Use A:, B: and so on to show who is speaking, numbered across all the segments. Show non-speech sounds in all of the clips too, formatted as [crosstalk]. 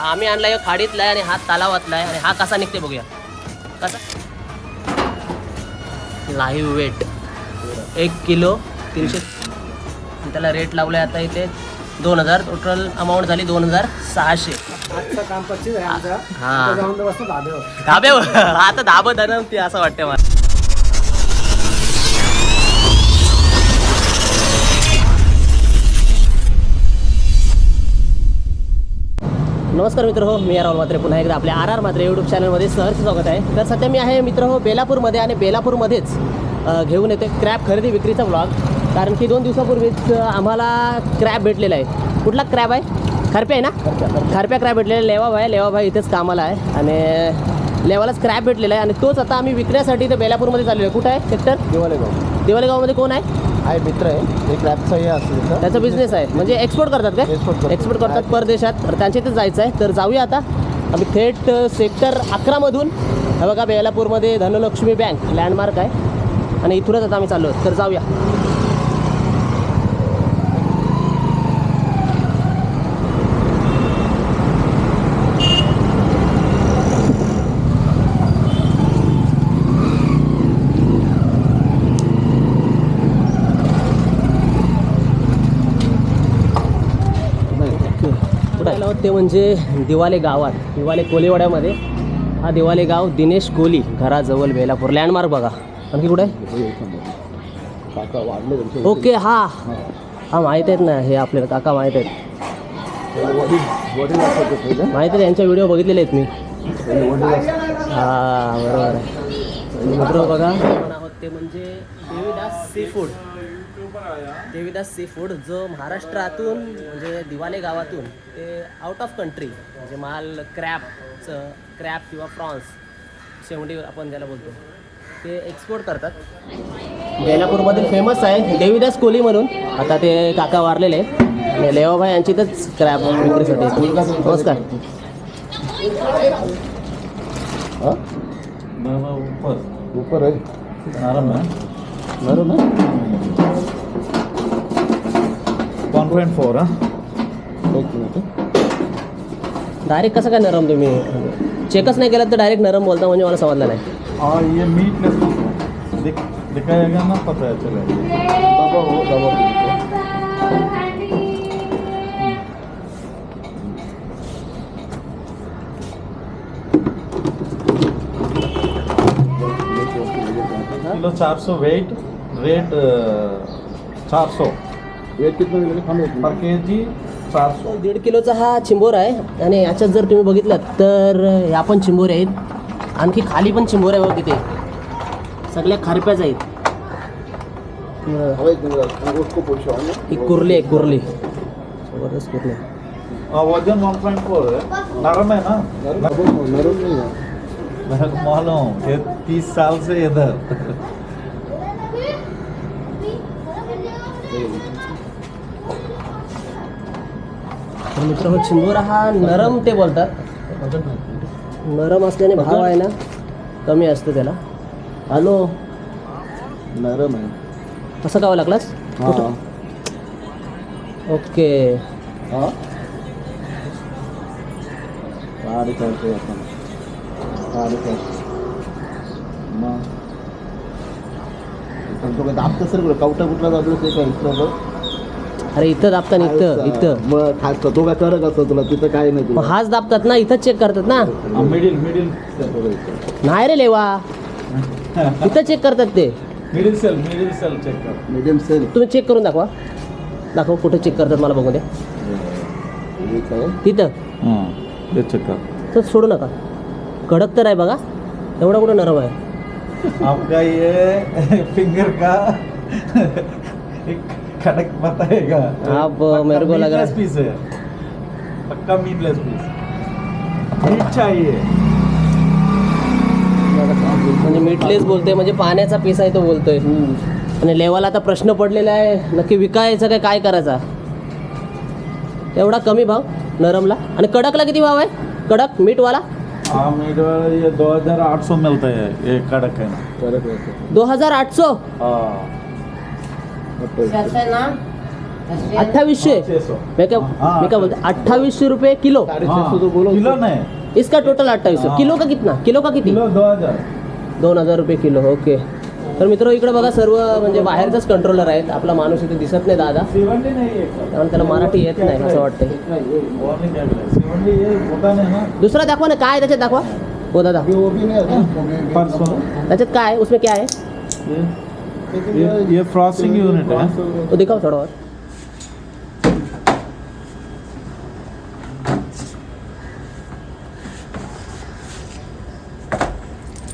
A: आम्ही आणलाय खाडीतला आहे आणि हा तलावातला आहे आणि हा कसा निघते बघूया. कसा? Live weight. एक किलो तीनशे त्याला रेट लावलाय आता इथे दोन हजार. टोटल अमाऊंट झाली दोन हजार सहाशे. हा.
B: धाब्यावर.
A: आता धाबं धरमती असं वाटतं मला. नमस्कार मित्र हो मी राहुल मात्रे. पुन्हा एकदा आपल्या आर आर मात्रे यूट्यूब चॅनलमध्ये सहर्ष स्वागत आहे. तर सध्या मी आहे मित्र हो बेलापूरमध्ये आणि बेलापूरमध्येच घेऊन येते क्रॅब खरेदी विक्रीचा ब्लॉग कारण की दोन दिवसापूर्वीच आम्हाला क्रॅब भेटलेला आहे. कुठला क्रॅब आहे? खरप्या आहे ना? खरप्या क्रॅब भेटलेला लेवाभाई आहे लेवाभाई इथेच कामाला आहे. आणि लेवालाच क्रॅप भेटलेला आहे. आणि तोच आता आम्ही विकण्यासाठी इथे बेलापूरमध्ये चाललो आहे. कुठं आहे? सेक्टर?
B: दिवाळेगाव
A: दिवाळे गावामध्ये कोण आहे?
B: आहे मित्र आहे. एक क्रॅपचा हे असतो
A: त्याचा बिझनेस आहे. म्हणजे एक्सपोर्ट करतात काय
B: Export करतात.
A: एक्सपोर्ट करतात परदेशात. तर त्यांच्या इथे जायचं आहे. तर जाऊया आता. आम्ही थेट सेक्टर अकरामधून हे बघा बेलापूरमध्ये धनलक्ष्मी बँक लँडमार्क आहे. आणि इथूनच आता आम्ही चाललो तर जाऊया कुठं आलो आहोत ते म्हणजे दिवाले गावात दिवाले कोलीवाड्यामध्ये. हा दिवाले गाव दिनेश कोली घराजवळ बेलापूर. लँडमार्क बघा. आणखी कुठे? आहे
B: काका वाढले
A: ओके हा. हा माहीत आहेत ना हे आपल्याला काका माहीत आहेत. माहीत आहे यांच्या व्हिडिओ बघितलेले आहेत मी.
B: हां
A: हा बरोबर आहे. मित्र बघा आहोत ते म्हणजे Devidas sea food Devidas sea food जो महाराष्ट्रातून म्हणजे दिवाले गावातून ते आउट ऑफ कंट्री म्हणजे माल क्रॅपचं क्रॅप किंवा प्रॉन्स शेवटी आपण ज्याला बोलतो ते एक्सपोर्ट करतात. बेलापूरमधील फेमस आहे देवीदास कोली म्हणून. आता ते काका वारलेले आहे. आणि लेवाभाई यांची इथंच क्रॅप विक्रीसाठी नमस्कार.
B: हा?
C: ऊपर
B: ऊपर आहे.
C: नरम है
B: नरम आहे
C: वन पॉइंट फोर हाँ
B: एक मिनिट
A: डायरेक्ट कसं काय नरम तुम्ही? चेकच नाही केलं तर डायरेक्ट नरम बोलता म्हणजे मला समजलं नाही.
C: और ये मीट लेस दिख दिखाएगा ना पता चलेगा
B: दबा हो दबा
C: किलो चार सौ वेट रेट चार सौ.
B: वेट
C: पर के जी चार सौ
A: दीड किलोचा हा चिंबोर आहे. आणि याच्यात जर तुम्ही बघितलं तर ह्या पण चिंबोरे आहेत. आणखी खाली पण चिंबोरे आहे बघ तिथे. सगळ्या खारप्याच आहेत.
B: है
A: ही कुर्ली आहे कुर्ली. जबरदस्त कुर्ली आहे.
C: वजन वन पॉइंट फोर है नरम है ना?
B: नरम नरम नहीं है
C: मेरे को मालूम. ये तीस साल से इधर
A: तर मित्र हो चिंबोरा हा नरम ते बोलतात. नरम असल्याने भाव आहे ना कमी असतं त्याला. हॅलो?
B: नरम आहे.
A: कसं कावं लागलास?
B: हा.
A: ओके.
B: हा? गाडी करतोय आपण. गाडी करतो मग. पण तो दाबतं सर बरं? कवटा कुठला दाबलं ते काय इथलं बघ.
A: अरे इथं दाबता इथं इथं.
B: मग खास तो काय करत असतो तुला? तिथं काय नाही
A: मग हाच दाबतात ना इथंच चेक करतात ना.
C: मिडिल मिडिल
A: नाही रे लेवा. इथं चेक करतात ते.
C: Middle cell middle cell check कर.
B: मीडियम सेल
A: तुम्ही चेक करून दाखवा. दाखव कुठे चेक करतात मला बघू द्या.
B: आहे
A: तिथं
C: हाँ ये चेक कर.
A: तर सोडू नका. कडक तर आहे बघा. एवढा कुठं नरम आहे?
C: आपका ये [laughs] फिंगर का? [laughs] एक खड़क बताएगा
A: आप,
C: पक्का
A: मेरे को लग रहा है-
C: पीस है पक्का मीटलेस पीस मीट चाहिए.
A: म्हणजे मिटलेस बोलते म्हणजे पाण्याचा पीस आहे तो बोलतोय. आणि लेवाला आता प्रश्न पडलेला आहे नक्की विकायचा काय काय करायचा? एवढा कमी भाव नरमला. आणि कडकला किती भाव आहे? कडक मीठवाला?
C: हाँ मीट वाला ये दो हजार आठ सौ मिलता है ये कड़क है ना
B: आहे
A: दो हजार आठशो?
C: हाँ.
A: अठ्ठावीसशे? मैं क्या मैं क्या बोलते अट्ठावीसशे रुपये किलो?
C: किलो नहीं.
A: इसका टोटल अठ्ठावीस
C: हाँ.
A: किलो का कितना? किलो का किती?
C: किलो दो हजार.
A: दोन हजार रुपये किलो ओके. तर मित्र इकडे बघा सर्व म्हणजे बाहेरचाच कंट्रोलर आहेत. आपला माणूस इथे दिसत नाही दादा. कारण त्याला मराठी येत नाही असं
C: ना?
A: दुसरा दाखवा ना काय त्याच्यात दाखवा? हो दादा. त्याच्यात काय उसमें क्या आहे?
C: ये फ्रॉस्टिंग यूनिट है
A: तो दिखाओ थोडा और।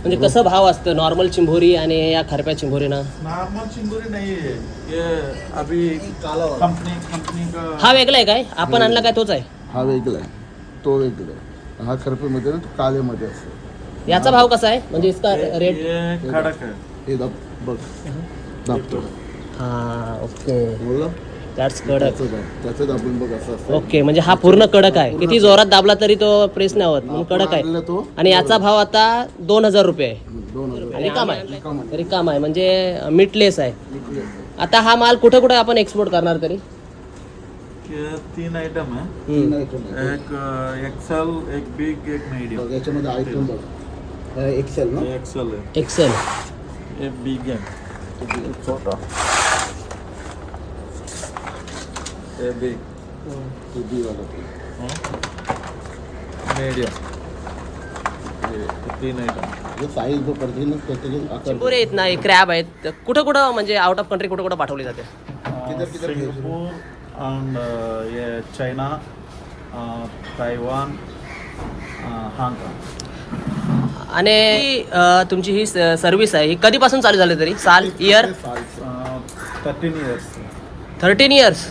A: म्हणजे कसं भाव असतं? नॉर्मल चिंभोरी आणि या खरप्या चिंभोरीना
C: नॉर्मल चिंगुरी नहीं है ये अभी कंपनी कंपनी का
A: हा वेगळा आहे काय? आपण आणला काय तोच आहे?
B: हा वेगळा आहे. तो वेगळा आहे. हा खरपेमध्ये ना तो काळेमध्ये असतो.
A: याचा भाव कसा आहे? म्हणजे इसका रेट
C: ये खड़क है
B: हे दाब बघ. दाबतो.
A: हा ओके.
B: बोलला?
A: कडक
B: त्याचं दाब त्याचं दाबून बघ असं असतं
A: ओके म्हणजे हा पूर्ण कडक आहे. किती जोरात दाबला तरी तो प्रेस नाही होत. म्हणून कडक आहे.
B: तो.
A: आणि याचा भाव आता दोन हजार रुपये आहे.
B: दोन हजार.
A: रिकाम
B: रिकाम
A: आहे. रिकाम आहे. म्हणजे मिटलेस आहे.
B: विकले.
A: आता हा माल कुठे कुठे आपण एक्सपोर्ट करणार तरी?
C: तीन है
B: item आहे.
C: एक एक्सेल एक बिग एक मीडियम
B: बघ, याच्यामध्ये आयटम बघ. एक्सेल ना?
C: एक्सेल ये बिग है छोटा ये बिग
B: तो बी वाला तो.
C: मीडियम ये तीन आइटम
B: जो साईज जो पडते ना त्याचे आकार
A: चिंबोरे आहेत ना क्रॅब आहेत. कुठं कुठं म्हणजे आउट ऑफ कंट्री कुठं कुठं पाठवली जाते?
B: हो?
C: सिंगापुर एंड ये चाइना ताइवान हांगकांग.
A: आणि अं, तुमची ही सर्व्हिस आहे. ही कधीपासून चालू झाली तरी? साल year
C: thirteen years
A: thirteen years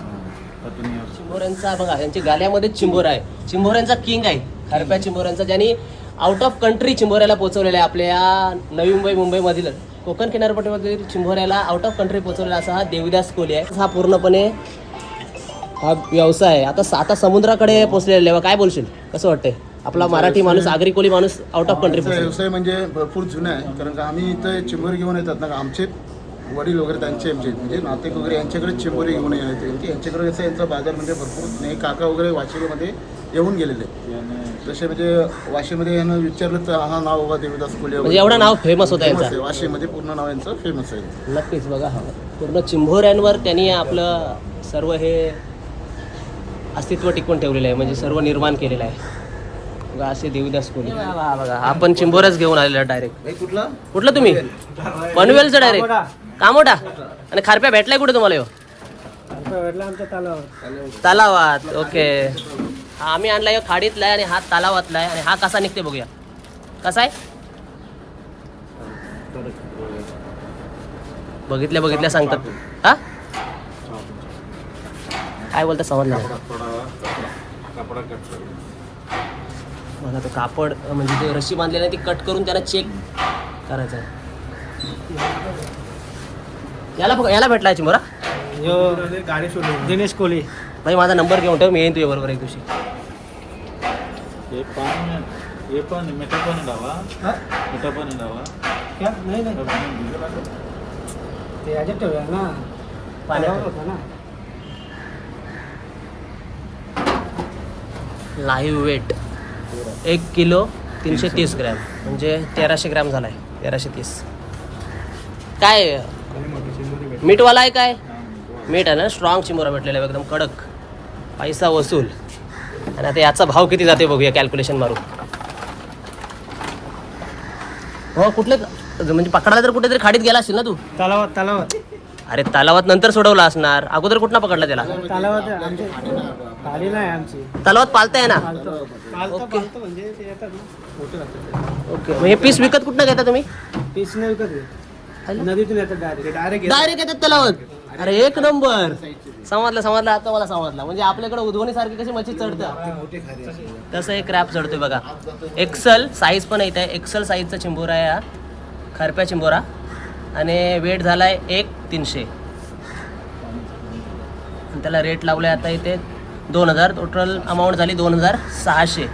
C: thirteen years
A: चिंबोऱ्यांचा बघा यांची गाल्यामध्ये चिंबोर आहे. चिंबोऱ्यांचा किंग आहे. खरप्या चिंबोऱ्यांचा ज्यांनी आउट ऑफ कंट्री चिंबोऱ्याला पोहोचवलेला आहे. आपल्या या नवी मुंबई मुंबईमधील कोकण किनारपट्टीमधील चिंबोऱ्याला आउट ऑफ कंट्री पोहोचवलेला असा हा देविदास कोहली आहे. हा पूर्णपणे हा व्यवसाय आहे. आता आता समुद्राकडे पोहोचलेला आहे. काय बोलशील? कसं वाटतंय? आपला मराठी माणूस आगरी कोली माणूस आउट ऑफ कंट्री
B: व्यवसाय म्हणजे भरपूर जुना आहे. कारण का आम्ही इथं चिंबोरी घेऊन येतात ना आमचे वडील वगैरे त्यांचे आमचे. म्हणजे नातेक वगैरे यांच्याकडे चिंबोरी घेऊन येते यांच्याकडे कसं यांचा बाजार म्हणजे भरपूर नाही काका वगैरे वाशिममध्ये येऊन गेलेले तसे म्हणजे वाशीमध्ये यांना विचारलं तर हा नाव बाबा देवीदास कोले
A: म्हणजे एवढं नाव फेमस होतं यांचं.
B: वाशीमध्ये पूर्ण नाव यांचं फेमस आहे.
A: नक्कीच बघा पूर्ण चिंभोऱ्यांवर त्यांनी आपलं सर्व हे अस्तित्व टिकवून ठेवलेलं आहे. म्हणजे सर्व निर्माण केलेलं आहे. बघा असे देवीदास कोणी? बघा आपण चिंभोऱ्याच घेऊन आलेलो डायरेक्ट
B: कुठला?
A: कुठलं तुम्ही? पनवेलचं डायरेक्ट कामोठा आणि खारप्या भेटलाय कुठे तुम्हाला? तलावात ओके. हा आम्ही आणला ह्यो खाडीतला आहे आणि हा तलावातला आहे. आणि हा कसा निघते बघूया. कसा आहे? बघितल्या बघितल्या सांगतात. हा? काय बोलता समजलं बघा तो कापड म्हणजे ते रशी बांधलेली आहे ती कट करून त्याला चेक करायचं आहे याला बघ याला भेटला
D: गाडी सोडली दिनेश कोहली.
A: भाई माझा नंबर घेऊन ठेव मी येईन तुझ्या बरोबर एक दिवशी.
C: मीठा मीठा
D: नाही ते याच्यात ठेवूया ना.
A: पाण्यात
D: होतं ना.
A: लाईव्ह वेट एक किलो तीनशे तीस ग्रॅम. म्हणजे तेराशे ग्रॅम झालाय. तेराशे तीस. काय? मीठवाला आहे काय? मीठ आहे ना? स्ट्रॉंग चिमोरा भेटलेला आहे एकदम कडक. पैसा वसूल. आणि आता याचा भाव किती जाते बघूया कॅल्क्युलेशन मारू हो कुठले? म्हणजे पकडायला तर कुठेतरी खाडीत गेला असतील ना तू?
D: तलावात तलावात.
A: अरे तलावात नंतर सोडवला असणार. अगोदर कुठला पकडला त्याला?
D: तलावात आमची गाडी नाही आमची.
A: तलावात पालताय ना?
D: पालतो. पालतो
A: ओके.
D: पालतो म्हणजे ते येतात ना. मोठे राहतात
A: ओके. हे पीस विकत कुठनं घेता तुम्ही?
D: पीस नाही विकत घेत. नदीतून येतात डायरेक्ट डायरेक्ट
A: डायरेक्ट येतात. तलावात. अरे एक नंबर. समजलं समजलं. आता मला समजला. म्हणजे आपल्याकडे उधवणी सारखी कशी मच्छी चढतं तसं एक क्रॅप चढतोय बघा. एक्सल साईज पण येत आहे एक्सल साईजचा चिंबोरा आहे हा. खरप्या चिंबोरा. आणि वेट झालाय एक तीनशे. आणि त्याला रेट लावलाय आता इथे दोन हजार. टोटल अमाऊंट झाली दोन हजार सहाशे.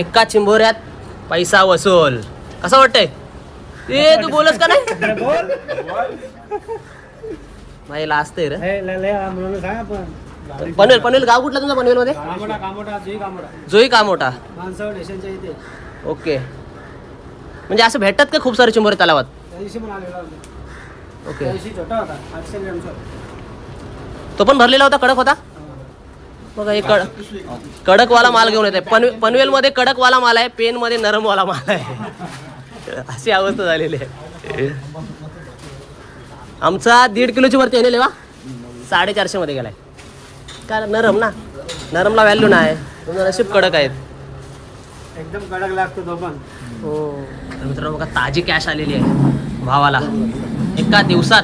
A: एका चिंबोऱ्यात पैसा वसूल. कसं वाटतंय? ते तू बोलस का नाही? माझी लास्ट आहे रे.
D: हे
A: पनवेल पनवेल गाव कुठला तुमचा पनवेल मध्ये?
D: कामोडा कामोडा जुई कामोडा.
A: जोई का मोठा
D: माणसावर स्टेशनच्या इथे.
A: ओके. म्हणजे असं भेटतात का खूप सारे चिंबोरे तलावात?
D: दिवशी पण आलेला होता.
A: ओके.
D: त्या दिवशी छोटा होता आठशे ग्रॅमचा
A: तो पण भरलेला होता कडक होता? बघा हे कड कडकवाला माल घेऊन येत आहे पनवे पनवेलमध्ये कडकवाला माल आहे पेनमध्ये नरमवाला माल आहे. [laughs] अशी अवस्था झालेली आहे. आमचा दीड किलोची वरती आहे लेवा? साडेचारशे मध्ये गेलाय. काय नरम ना? नरमला व्हॅल्यू नाही. नशीब कडक आहेत.
D: एकदम कडक लागतो तो पण.
A: हो. तर मित्रांनो बघा ताजी कॅश आलेली आहे. भावाला. एका दिवसात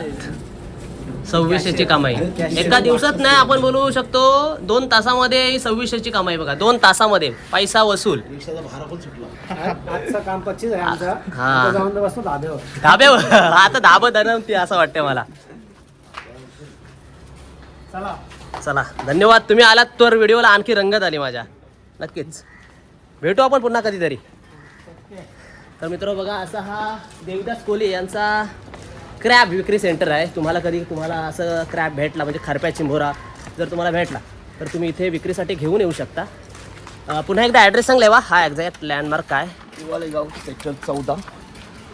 A: सव्वीसशेची कमाई. एका दिवसात नाही आपण बोलू शकतो दोन तासामध्ये सव्वीसशेची कमाई बघा. दोन तासामध्ये पैसा वसूल.
B: रिक्षाचा
A: हा.
D: आता जाऊन धाब्यावर.
A: आता धनवती असं वाटतंय मला.
D: चला
A: चला. धन्यवाद. तुम्ही आलात तर व्हिडिओला आणखी रंगत आली माझ्या. नक्कीच. भेटू आपण पुन्हा कधीतरी. तर मित्र बघा असा हा देवदास कोहली यांचा क्रॅब विक्री सेंटर आहे. तुम्हाला कधी तुम्हाला असं क्रॅब भेटला म्हणजे खरप्या चिंभोरा जर तुम्हाला भेटला तर तुम्ही इथे विक्रीसाठी घेऊन येऊ शकता. पुन्हा एकदा ॲड्रेस सांग लेवा हा एक्झॅक्ट लँडमार्क काय?
B: दिवालेगाव सेक्टर चौदा.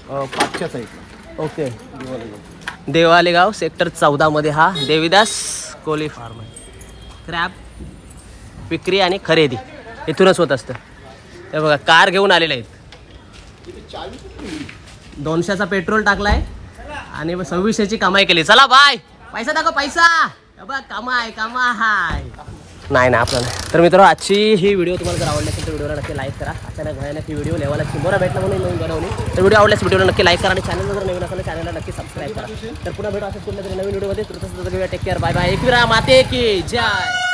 B: पाचच्या साईडला
A: ओके.
B: दिवालेगाव
A: देवालेगाव सेक्टर चौदामध्ये हा देविदास कोली फार्म आहे. क्रॅब विक्री आणि खरेदी इथूनच होत असतं. हे बघा कार घेऊन आलेले आहेत. दोनशेचा पेट्रोल टाकलाय. आणि मग सव्वीसशेची कमाई केली. चला बाय पैसा दाखव पैसा. बघ कमाय कमाय नाही ना आपण तर मित्रांनो आजची ही व्हिडिओ तुम्हाला जर आवडली असेल तर व्हिडिओला नक्की लाईक करा. अचानक भयानक ही व्हिडिओ लेवाला बरं भेटला म्हणून नवीन बनवली. तर व्हिडिओ आवडल्यास व्हिडिओला नक्की लाईक करा आणि चॅनल जर नवीन असेल चॅनलला नक्की सबस्क्राईब करा. तर पुन्हा भेटू असं कुठल्या तरी नवीन व्हिडिओमध्ये तुरंत take care bye bye Ekvira माते की जय.